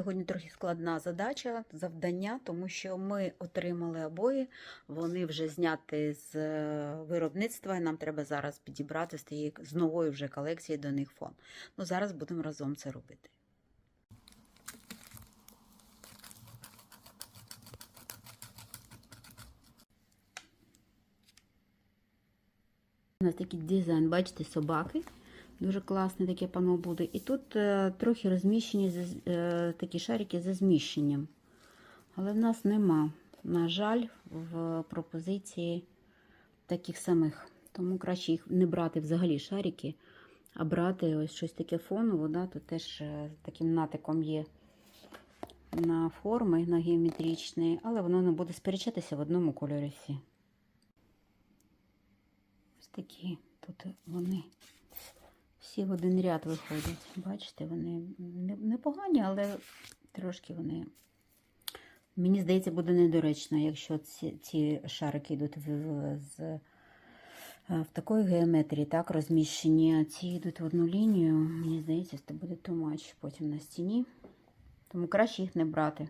Сьогодні трохи складна задача, завдання, тому що ми отримали обої, вони вже зняті з е, виробництва, і нам треба зараз підібрати з, нової вже колекції до них фон. Ну, зараз будемо разом це робити. У нас такий дизайн, бачите, собаки. Дуже класне таке пано буде. І тут е, трохи розміщені е, такі шарики за зміщенням. Але в нас нема, на жаль, в пропозиції таких самих. Тому краще їх не брати взагалі шарики, а брати ось щось таке фонове. Да? Тут теж е, таким натиком є на форми, на геометричні, але воно не буде сперечатися в одному кольорі. Ось такі тут вони всі в один ряд виходять. Бачите, вони непогані, але трошки вони. Мені здається, буде недоречно, якщо ці, ці шарики йдуть в, в, з, е, в такої геометрії, так, розміщені, а ці йдуть в одну лінію. Мені здається, це буде much потім на стіні. Тому краще їх не брати.